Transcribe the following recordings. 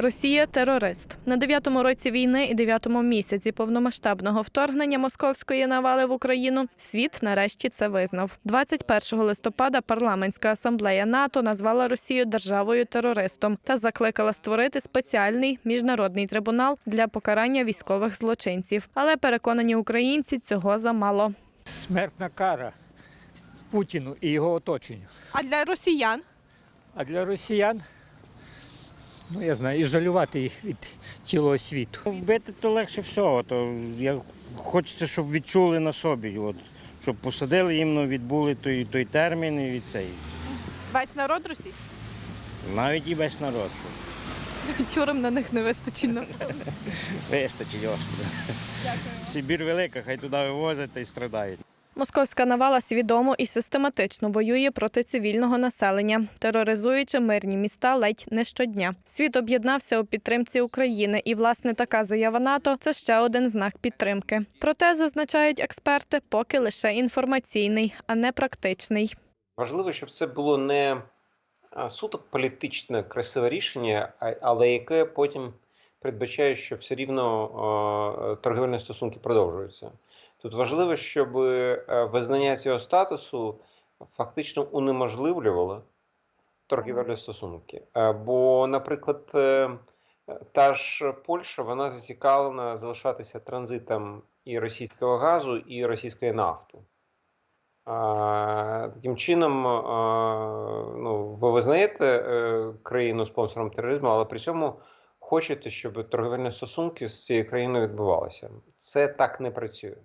Росія терорист на дев'ятому році війни і дев'ятому місяці повномасштабного вторгнення московської навали в Україну. Світ нарешті це визнав. 21 листопада парламентська асамблея НАТО назвала Росію державою терористом та закликала створити спеціальний міжнародний трибунал для покарання військових злочинців. Але переконані українці цього замало. Смертна кара Путіну і його оточенню. А для росіян А для росіян, ну я знаю, ізолювати їх від цілого світу. Вбити то легше всього. То я хочеться, щоб відчули на собі. От, щоб посадили іменно, відбули той, той термін і від цей. весь народ Росії. Навіть і весь народ. Тюрем на них не вистачить. Вистачить, Господи. Сибір велика, хай туди вивозять та й страдають. Московська навала свідомо і систематично воює проти цивільного населення, тероризуючи мирні міста ледь не щодня. Світ об'єднався у підтримці України, і власне така заява НАТО це ще один знак підтримки. Проте зазначають експерти, поки лише інформаційний, а не практичний. Важливо, щоб це було не суто політичне красиве рішення, але яке потім передбачає, що все рівно а, торгівельні стосунки продовжуються. Тут важливо, щоб е, визнання цього статусу фактично унеможливлювало торгівельні стосунки. Е, Бо, наприклад, е, та ж Польща вона зацікавлена залишатися транзитом і російського газу, і російської нафти. Таким чином, ну, ви визнаєте країну спонсором тероризму, але при цьому хочете, щоб торговельні стосунки з цією країною відбувалися. Це так не працює.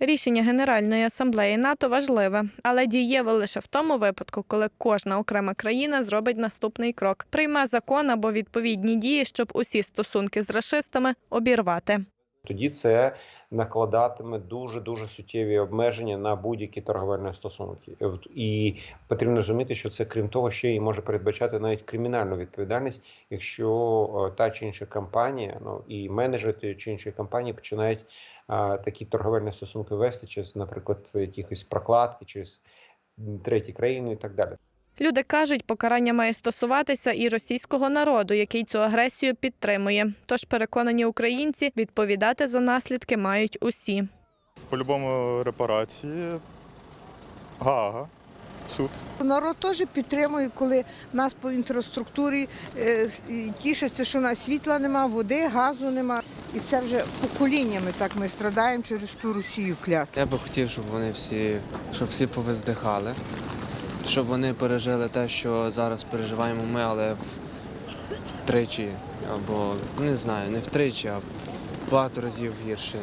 Рішення Генеральної асамблеї НАТО важливе, але дієве лише в тому випадку, коли кожна окрема країна зробить наступний крок, прийме закон або відповідні дії, щоб усі стосунки з расистами обірвати. Тоді це накладатиме дуже дуже суттєві обмеження на будь-які торговельні стосунки. І І потрібно розуміти, що це крім того, ще й може передбачати навіть кримінальну відповідальність, якщо е, та чи інша компанія, ну і менеджери тієї чи іншої компанії починають а, такі торговельні стосунки вести через, наприклад, якихось прокладки, через треті країни і так далі. Люди кажуть, покарання має стосуватися і російського народу, який цю агресію підтримує. Тож переконані українці відповідати за наслідки мають усі. По-любому репарації. Гага. Суд. Народ теж підтримує, коли нас по інфраструктурі е, тішаться, що у нас світла нема, води, газу нема. І це вже поколіннями так ми страдаємо через ту Росію кляту. Я би хотів, щоб вони всі, щоб всі повиздихали, щоб вони пережили те, що зараз переживаємо ми, але втричі, або не знаю, не втричі, а в багато разів гірше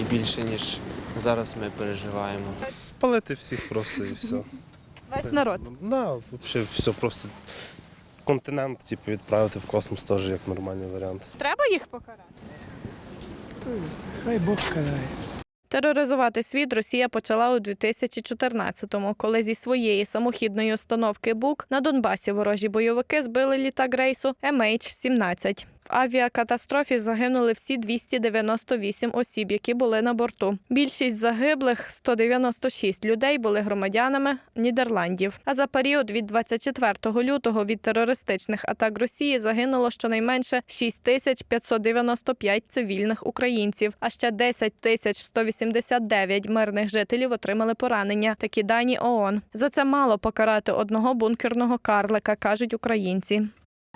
і більше, ніж зараз ми переживаємо. Спалити всіх просто і все. Весь народ. Да, взагалі все просто континент типу, відправити в космос теж як нормальний варіант. Треба їх покарати. Хай Бог карає. Тероризувати світ Росія почала у 2014-му, коли зі своєї самохідної установки БУК на Донбасі ворожі бойовики збили літак рейсу MH17. В авіакатастрофі загинули всі 298 осіб, які були на борту. Більшість загиблих 196 людей були громадянами Нідерландів. А за період від 24 лютого від терористичних атак Росії загинуло щонайменше 6595 цивільних українців, а ще 10 тисяч 189 мирних жителів отримали поранення. Такі дані ООН. За це мало покарати одного бункерного карлика, кажуть українці.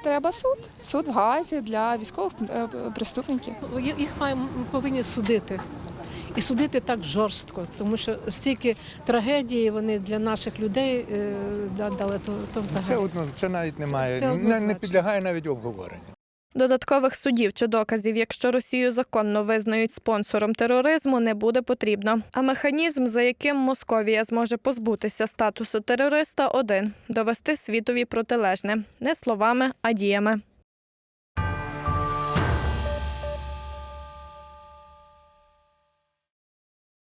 Треба суд. Суд в Газі для військових е, преступників. Їх маємо повинні судити. І судити так жорстко, тому що стільки трагедії вони для наших людей е, дали, то, то взагалі. Це одно, це навіть немає, це не, не підлягає навіть обговоренню. Додаткових судів чи доказів, якщо Росію законно визнають спонсором тероризму, не буде потрібно. А механізм, за яким Московія зможе позбутися статусу терориста, один довести світові протилежне не словами, а діями.